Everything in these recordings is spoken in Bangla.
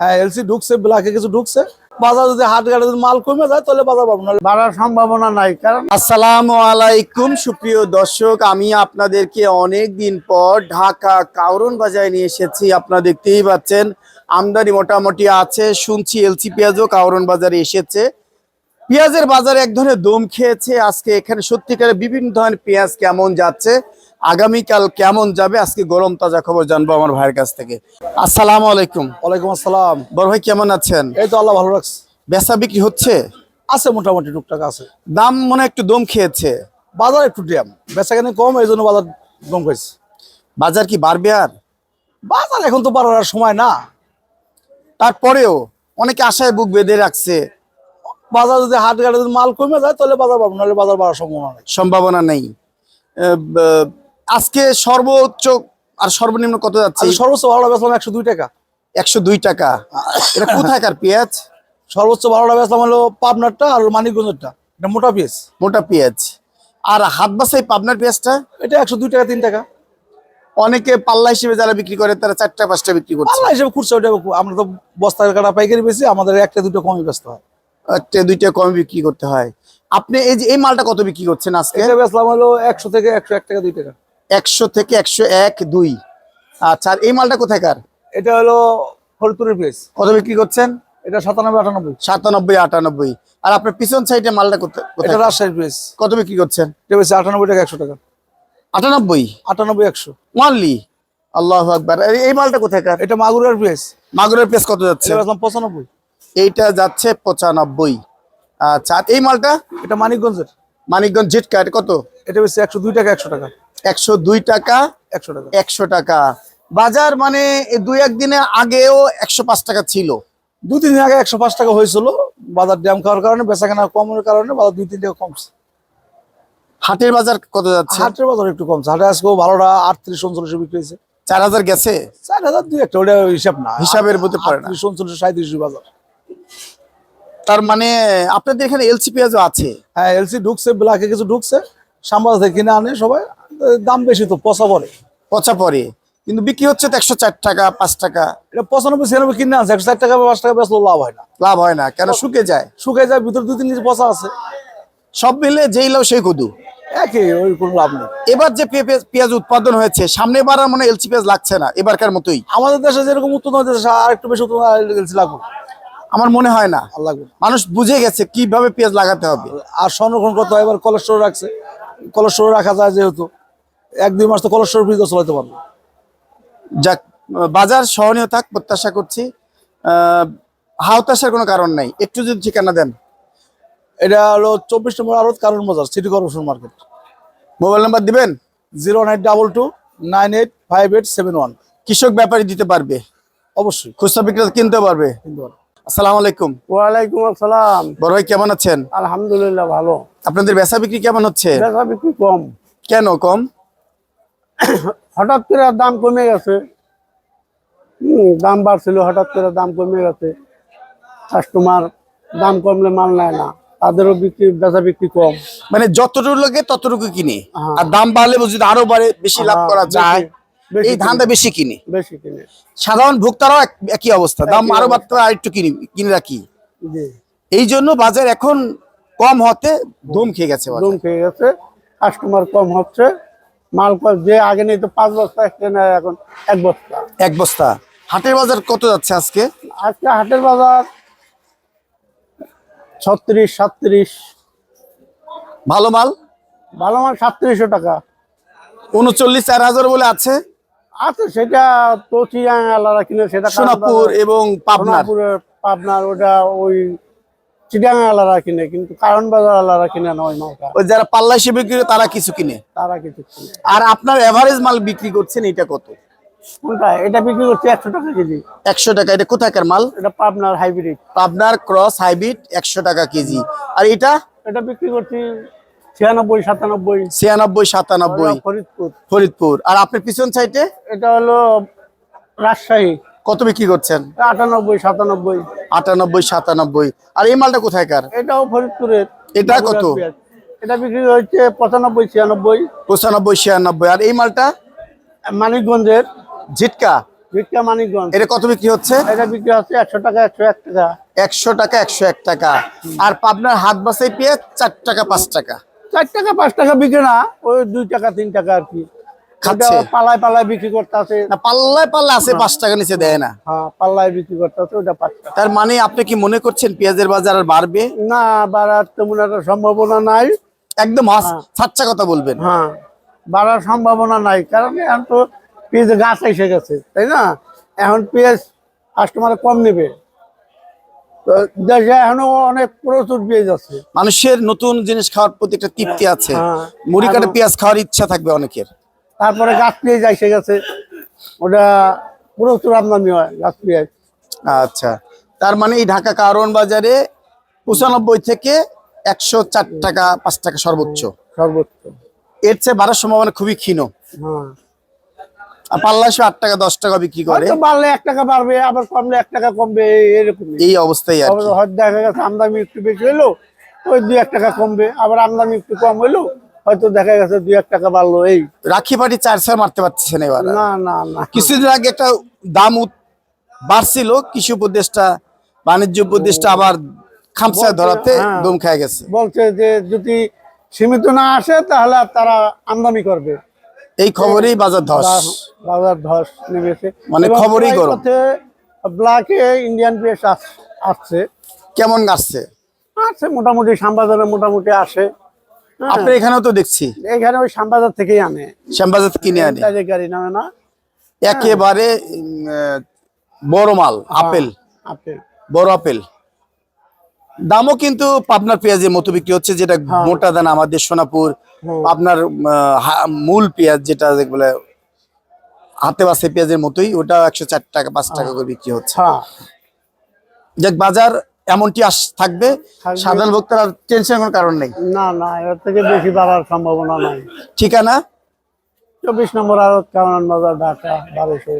হ্যাঁ এলসি ঢুকছে ব্ল্যাকে কিছু ঢুকছে। বাজার যদি হাট ঘাটে যদি মাল কমে যায় তাহলে বাজার পাবো না। বাড়ার সম্ভাবনা নাই কারণ আসসালামু আলাইকুম সুপ্রিয় দর্শক। আমি আপনাদেরকে অনেক দিন পর ঢাকা কাউরন বাজারে নিয়ে এসেছি। আপনারা দেখতেই পাচ্ছেন আমদানি মোটামুটি আছে। শুনছি এলসি পেঁয়াজও কাউরন বাজারে এসেছে। পেঁয়াজের বাজারে এক ধরনের দম খেয়েছে। আজকে এখানে সত্যিকারে বিভিন্ন ধরনের পেঁয়াজ কেমন যাচ্ছে আগামীকাল কেমন যাবে? আজকে গরম তাজা খবর জানব আমার ভাইয়ের কাছ থেকে। আসসালাম আলাইকুম। ওয়ালাইকুম আসসালাম। বড় ভাই কেমন আছেন? এই তো আল্লাহ ভালো রাখছে। বেচা বিক্রি হচ্ছে? আছে মোটামুটি টুকটাক আছে। দাম মনে একটু দম খেয়েছে। বাজার একটু ড্যাম বেচা কেন কম এই জন্য বাজার দম খাইছে। বাজার কি বাড়বে আর? বাজার এখন তো বাড়ার সময় না। তারপরেও অনেকে আশায় বুক বেঁধে রাখছে। বাজার যদি হাট ঘাটে যদি মাল কমে যায় তাহলে বাজার পাবো নাহলে বাজার বাড়ার সম্ভাবনা নেই। সম্ভাবনা নেই। আজকে সর্বোচ্চ আর সর্বনিম্ন কত যাচ্ছে? আজকে সর্বোচ্চ ভালো বেচলাম একশো দুই টাকা। একশো দুই টাকা। এটা কোথাকার পেঁয়াজ? সর্বোচ্চ ভালোটা বেচলাম হলো পাবনারটা আর মানিকগঞ্জেরটা। এটা মোটা পেঁয়াজ। মোটা পেঁয়াজ। আর হাত বাসাই পাবনার পেঁয়াজটা? এটা একশো দুই টাকা তিন টাকা। অনেকে পাল্লা হিসেবে যারা বিক্রি করে তারা চারটা পাঁচটা বিক্রি করছে। পাল্লা হিসেবে খুচরা ওটা আমরা তো বস্তা কাটা পাইকারি বেশি আমাদের একটা দুটো কমই ব্যস্ত হয়। একটা দুইটা কম বিক্রি করতে হয়। আপনি এই যে এই মালটা কত বিক্রি করছেন আজকে? এটা বেচলাম হলো একশো থেকে একশো এক টাকা দুই টাকা। একশো থেকে একশো এক দুই। আচ্ছা আর এই মালটা কোথাকার এটা হলো ফরিদপুরের পিস কত বিক্রি করছেন? এটা সাতানব্বই আটানব্বই। সাতানব্বই আটানব্বই। আর আপনার পিছন সাইডে মালটা এটা কোথায়? রাজশাহীর পিস কত বিক্রি করছেন? এটা বেশি আটানব্বই টাকা একশো টাকা। আটানব্বই? আটানব্বই একশো। ওয়ানলি আল্লাহ আকবার। এই মালটা কোথাকার এটা মাগুরের পিস মাগুরের পেস কত যাচ্ছে? পঁচানব্বই। এইটা যাচ্ছে পঁচানব্বই। আচ্ছা এই মালটা? এটা মানিকগঞ্জের। মানিকগঞ্জ জিটকা এটা কত? এটা বেশি একশো দুই টাকা একশো টাকা। একশো দুই টাকা একশো টাকা। একশো টাকা। বাজার মানে দুই একদিনে আগেও একশো পাঁচ টাকা ছিল। দুই তিন দিন আগে একশো পাঁচ টাকা হয়েছিল। বাজার ড্যাম খাওয়ার কারণে বেচা কেনা কমের কারণে বাজার দুই তিন টাকা কমছে। হাটের বাজার কত যাচ্ছে? হাটের বাজার একটু কমছে। হাটে আজকেও ভালোটা আটত্রিশ উনচল্লিশে বিক্রি হয়েছে। চার হাজার গেছে? চার হাজার দুই একটা ওটা হিসাব না। হিসাবের মধ্যে পড়ে না। উনচল্লিশ সাঁত্রিশ বাজার। তার মানে আপনাদের এখানে এলসি পেঁয়াজও আছে? হ্যাঁ এলসি ঢুকছে ব্ল্যাকে কিছু ঢুকছে। সাম্বাজ থেকে কিনে আনে সবাই। দাম বেশি তো পচা পড়ে। পচা পরে কিন্তু বিক্রি হচ্ছে তো একশো চার টাকা পাঁচ টাকা। এটা পঁচানব্বই ছিয়ানব্বই কিনে আনছে একশো চার টাকা বা পাঁচ টাকা বেচলো লাভ হয় না। লাভ হয় না কেন? শুকে যায়। শুকে যায় ভিতরে দু তিন কেজি পচা আছে। সব মিলে যেই লাভ সেই কদু। একই ওই কোনো লাভ নেই। এবার যে পেঁয়াজ উৎপাদন হয়েছে সামনে বার আর মনে এলসি পেঁয়াজ লাগছে না এবারকার মতোই। আমাদের দেশে যেরকম উৎপাদন হচ্ছে আর একটু বেশি উৎপাদন এলসি লাগবে। আমার মনে হয় না। লাগবে মানুষ বুঝে গেছে কীভাবে পেঁয়াজ লাগাতে হবে। আর সংরক্ষণ করতে হয় এবার কোলেস্টোর রাখছে। কোলেস্টোর রাখা যায় যেহেতু। এক দুই মাস তো কোলেস্টোর ফ্রিজে চলাতে পারবে। যাক বাজার সহনীয় থাক প্রত্যাশা করছি। হাওতাশার কোনো কারণ নাই। একটু যদি ঠিকানা দেন। এটা হলো চব্বিশ নম্বর আড়ত কারণ বাজার city corporation market. Mobile number দিবেন? Zero nine double two nine eight five eight seven one. কৃষক ব্যাপারী দিতে পারবে। অবশ্যই। খুচরা বিক্রেতা কিনতে পারবে। কিন্তু আসসালামু আলাইকুম। ওয়ালাইকুম আসসালাম। বড় ভাই কেমন আছেন? আলহামদুলিল্লাহ ভালো। আপনাদের বেচা বিক্রি কেমন হচ্ছে? বেচা বিক্রি কম। কেন কম? হঠাৎ করে দাম কমে গেছে। দাম বাড়ছিল হঠাৎ করে দাম কমে গেছে। কাস্টমার দাম কমলে মাল নেয় না তাদেরও বিক্রি বেচা বিক্রি কম। মানে যতটুকু লাগে ততটুকু কিনে। হ্যাঁ। আর দাম বাড়লে যদি আরও বাড়ে বেশি লাভ করা যায়। এই ধানটা বেশি কিনি। বেশি কিনে। সাধারণ ভোক্তারাও এক- একই অবস্থা। দাম আরও অবস্থা। বাড়তে আর একটু কিনি কিনে রাখি। এই জন্য বাজার এখন কম হতে দম খেয়ে গেছে দম খেয়ে গেছে কাস্টমার কম হচ্ছে। মাল যে আগে নিয়ে তো পাঁচ বস্তা এখন এক বস্তা। এক বস্তা। হাটের বাজার কত যাচ্ছে আজকে? আজকে হাটের বাজার ছত্রিশ সাতত্রিশ। ভালো মাল? ভালো মাল সাতত্রিশশো টাকা। উনচল্লিশ চার হাজার বলে আছে। আছে সেটা তো চিড়িয়াঙ্গালারা কিনে সেটা সোনাপুর এবং পাবনার। সোনাপুরের পাবনার ওটা ওই কিনে কিন্তু কারণ বাজার আলারা কিনে না ওই মালটা। ওই যারা পাল্লা হিসেবে তারা কিছু কিনে। তারা কিছু কিনে। আর আপনার এভারেজ মাল বিক্রি করছেন এটা কত? কোনটা? এটা বিক্রি করছে একশো টাকা কেজি। একশো টাকা এটা কোথাকার মাল? এটা পাবনার হাইব্রিড। পাবনার ক্রস হাইব্রিড একশো টাকা কেজি। আর এটা? এটা বিক্রি করছি ছিয়ানব্বই সাতানব্বই। ছিয়ানব্বই সাতানব্বই। ফরিদপুর। ফরিদপুর। আর আপনার পিছন সাইডে? এটা হলো রাজশাহী। কত বিক্রি করছেন? আটানব্বই সাতানব্বই। আটানব্বই সাতানব্বই। আর এই মালটা কোথায়কার এটাও ফরিদপুরের। এটা কত? এটা বিক্রি হচ্ছে পঁচানব্বই ছিয়ানব্বই। পঁচানব্বই ছিয়ানব্বই। আর এই মালটা? মানিকগঞ্জের। ঝিটকা? ভিক্ষা মানিকগঞ্জ। এটা কত বিক্রি হচ্ছে? এটা বিক্রি হচ্ছে একশো টাকা একশো এক টাকা। একশো টাকা একশো এক টাকা। আর পাবনার হাত বাসাই পেয়ে চার টাকা পাঁচ টাকা। চার টাকা পাঁচ টাকা বিক্রি না ওই দুই টাকা তিন টাকা আর কি। পালায় পালায় বিক্রি করতে আছে। না পাল্লায় পাল্লা আছে পাঁচ টাকা নিচে দেয় না। হ্যাঁ পাল্লায় বিক্রি করতে আছে ওটা পাঁচ টাকা। তার মানে আপনি কি মনে করছেন পেঁয়াজের বাজার আর বাড়বে? না বাড়ার তেমন একটা সম্ভাবনা নাই। একদম সাচ্চা কথা বলবেন। হ্যাঁ বাড়ার সম্ভাবনা নাই কারণ এখন তো পেঁয়াজের গাছ এসে গেছে তাই না? এখন পেঁয়াজ কাস্টমার কম নেবে। দেশে এখনও অনেক প্রচুর পেঁয়াজ আছে। মানুষের নতুন জিনিস খাওয়ার প্রতি একটা তৃপ্তি আছে। হ্যাঁ। মুড়ি কাটা পেঁয়াজ খাওয়ার ইচ্ছা থাকবে অনেকের। তারপরে গাছ পেঁয়াজ এসে গেছে। ওটা প্রচুর আমদানি হয় গাছ পেঁয়াজ। আচ্ছা। তার মানে এই ঢাকা কারণ বাজারে পঁচানব্বই থেকে একশো চার টাকা পাঁচ টাকা সর্বোচ্চ। সর্বোচ্চ। এর চেয়ে বাড়ার সম্ভাবনা খুবই ক্ষীণ। হ্যাঁ। আট টাকা দশ টাকা বিক্রি করে। বাড়লে এক টাকা বাড়বে আবার কমলে এক টাকা কমবে এরকম এই অবস্থায় দেখা গেছে একটু বেশি হলো ওই দুই এক টাকা কমবে আবার একটু কম হলো হয়তো দেখা গেছে দুই এক টাকা বাড়লো এই। রাখি পাটি চার ছয় মারতে পারতেছেন এবার। না না না। কিছুদিন আগে একটা দাম বাড়ছিল কৃষি উপদেষ্টা বাণিজ্য উপদেষ্টা আবার খামসায় ধরাতে হ্যাঁ। দম খেয়ে গেছে। বলছে যে যদি সীমিত না আসে তাহলে তারা আমদানি করবে। এই খবরেই বাজার ধস। বাজার ধস নেমেছে। মানে খবরই ব্ল্যাকে ইন্ডিয়ান পেস আসছে। কেমন আসছে আসছে মোটামুটি শ্যামবাজারে মোটামুটি আসে। হ্যাঁ, আপনার এখানেও তো দেখছি। এখানে ওই শ্যামবাজার থেকেই আনে। শ্যামবাজার কিনে আনি। গাড়ি নামে না? একেবারে বড় মাল আপেল। আপেল। বড় আপেল। দামও কিন্তু পাবনার পেঁয়াজের মতো বিক্রি হচ্ছে যেটা হ্যাঁ। মোটা দানা আমাদের সোনাপুর আপনার মূল পেঁয়াজ যেটা বলে হাতে বাসে পেঁয়াজের মতোই ওটা একশো চার টাকা পাঁচ টাকা করে বিক্রি হচ্ছে। হ্যাঁ। যাক বাজার এমনটি আস থাকবে। সাধারণ ভোক্তার আর টেনশন কোনো কারণ নেই? না না এর থেকে বেশি বাড়ার সম্ভাবনা নাই। ঠিকানা? চব্বিশ নম্বর আড়ত কামান বাজার ঢাকা বারোশো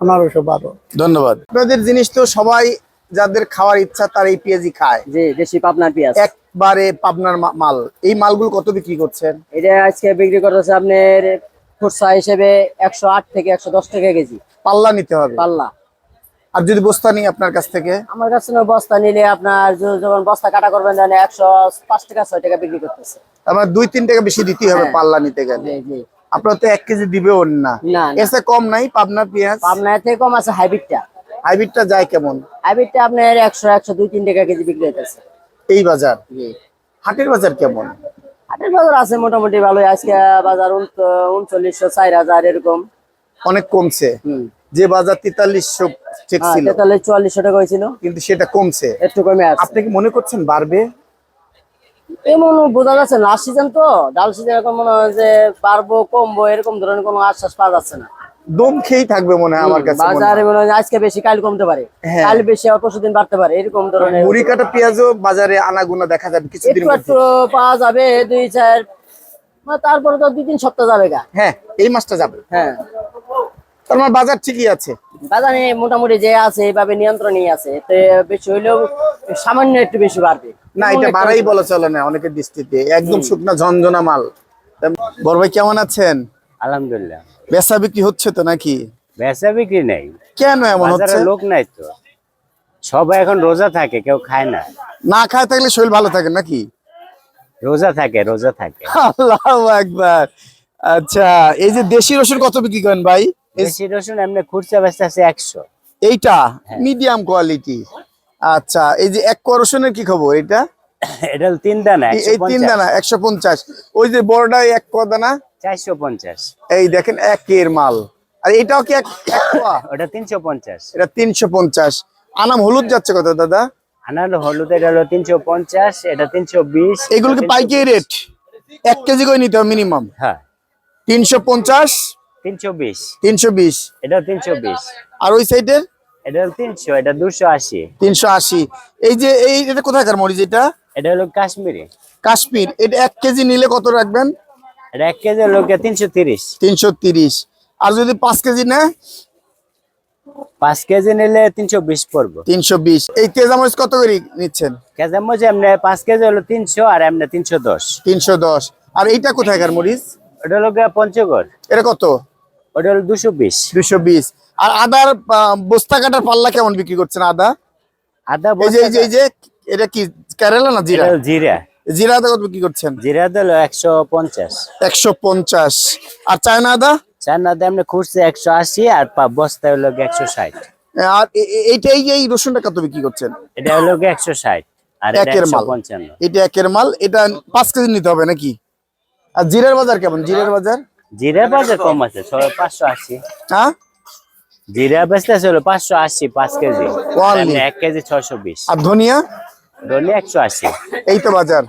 পনেরোশো বারো। ধন্যবাদ। আপনাদের জিনিস তো সবাই যাদের খাওয়ার ইচ্ছা তার এই পেঁয়াজই খায়। জি দেশি পাবনার পেঁয়াজ। একবারে পাবনার মাল। এই মালগুলো কত বিক্রি করছেন? এটা আজকে বিক্রি করতেছে আপনার খুচরা হিসেবে একশো আট থেকে একশো দশ টাকা কেজি। পাল্লা নিতে হবে? পাল্লা। আর যদি বস্তা নিই আপনার কাছ থেকে? আমার কাছে না বস্তা নিলে আপনার যখন বস্তা কাটা করবেন তাহলে একশো পাঁচ টাকা ছয় টাকা বিক্রি করতেছে। আমার দুই তিন টাকা বেশি দিতে হবে হ্যাঁ। পাল্লা নিতে গেলে। আপনার তো এক কেজি দিবে না। না। এসে কম নাই পাবনার পেঁয়াজ? পাবনার থেকে কম আছে হাইব্রিডটা। হাইব্রিডটা যায় কেমন? হাইব্রিডটা আপনার একশো একশো দুই তিন টাকা কেজি বিক্রি হইতেছে। এই বাজার? হাটের বাজার কেমন? হাটের বাজার আছে মোটামুটি ভালোই। আজকে বাজার উনচল্লিশশো চার হাজার এরকম। অনেক কমছে। যে বাজার তেতাল্লিশশো চেক ছিল। তেতাল্লিশ চুয়াল্লিশশো টাকা হয়েছিল। কিন্তু সেটা কমছে। একটু কমে আছে। আপনি কি মনে করছেন বাড়বে? এমন বোঝা যাচ্ছে না। সিজন তো ডাল সিজন এখন মনে হয় যে পারব কমবো এরকম ধরনের কোনো আশ্বাস পাওয়া যাচ্ছে না। দম খেয়েই থাকবে মনে হয় আমার কাছে বাজারে মনে হয় আজকে বেশি কাল কমতে পারে। হ্যাঁ। কাল বেশি আর পরশু দিন বাড়তে পারে এরকম ধরনের। মুড়ি কাটা পেঁয়াজও বাজারে আনাগুনা দেখা যাবে কিছুদিন একটু পাওয়া যাবে দুই চার তারপরে তো দুই তিন সপ্তাহ যাবে গা। হ্যাঁ এই মাসটা যাবে। হ্যাঁ। তার মানে বাজার ঠিকই আছে। বাজারে মোটামুটি যে আছে এইভাবে নিয়ন্ত্রণই আছে। এতে বেশি হইলেও সামান্য একটু বেশি বাড়বে। না এটা বাড়াই বলা চলে না অনেকের দৃষ্টিতে। একদম শুকনা ঝনঝনা মাল। বড় ভাই কেমন আছেন? আলহামদুলিল্লাহ। বেচা বিক্রি হচ্ছে তো নাকি? বেচা বিক্রি নেই। কেন এমন হচ্ছে? লোক নাই তো। সবাই এখন রোজা থাকে কেউ খায় না। না খায় থাকলে শরীর ভালো থাকে নাকি? রোজা থাকে রোজা থাকে। আল্লাহ একবার আচ্ছা এই যে দেশি রসুন কত বিক্রি করেন ভাই? দেশি রসুন এমনি খুচরা বেচতে আছে একশো। এইটা? Medium quality. আচ্ছা এই যে এক কোয়া রসুনের কি খবর এটা এটা তিন দানা এই- এই তিন দানা একশো পঞ্চাশ। ওই যে বড়টা এক দানা? চারশো পঞ্চাশ। এই দেখেন একের মাল। আর এটাও কি এক? ওটা তিনশো পঞ্চাশ। এটা তিনশো পঞ্চাশ। আনাম হলুদ যাচ্ছে কত দাদা? আনার হলুদ এটা হলো তিনশো পঞ্চাশ এটা তিনশো বিশ এগুলো কি পাইকারি রেট? এক কেজি করে নিতে হবে মিনিমাম। হ্যাঁ। তিনশো পঞ্চাশ? তিনশো বিশ। তিনশো বিশ। এটা তিনশো বিশ। আর ওই সাইডের? এটা তিনশো এটা দুশো আশি। তিনশো আশি। এই যে এই এটা কোথাকার মরিচ এটা? এটা হলো কাশ্মীরি। কাশ্মীর। এটা এক কেজি নিলে কত রাখবেন? এটা এক কেজি গিয়ে তিনশো তিরিশ। তিনশো তিরিশ। আর যদি পাঁচ কেজি নেয়? পাঁচ কেজি নিলে তিনশো বিশ পড়ব। তিনশো বিশ। এই তেজা মরিচ কত করে নিচ্ছেন? কেজি মজা এমনি পাঁচ কেজি হলো তিনশো আর এমনি তিনশো দশ। তিনশো দশ। আর এইটা কোথাকার মরিচ ওটা হলো পঞ্চগড়। এটা কত? ওটা হলো দুশো বিশ। দুশো বিশ। আর আদার বস্তা কাটার পাল্লা কেমন বিক্রি করছেন আদা? আদা এই যে এটা কি কেরালা না জিরা? জিরা। জিরা আদা কত বিক্রি করছেন? জিরা তো হলো একশো পঞ্চাশ। একশো পঞ্চাশ। আর চায়না আদা? চার আদা আমরা খুঁজছে একশো আশি আর বস্তা হলো একশো ষাট। আর এ- এ- এইটা এই রসুনটা কত বিক্রি করছেন? এটা হলো একশো ষাট আর একের মাল। এটা একের মাল। এটা পাঁচ কেজি নিতে হবে নাকি? আর জিরার বাজার কেমন? জিরার বাজার? জিরা বাজার কম আছে পাঁচশো আশি। হ্যাঁ? জিরা বেচতে হলো পাঁচশো আশি পাঁচ কেজি? এক কেজি ছয়শো বিশ। আর ধনিয়া? ধরলে একশো আশি। এই তো বাজার।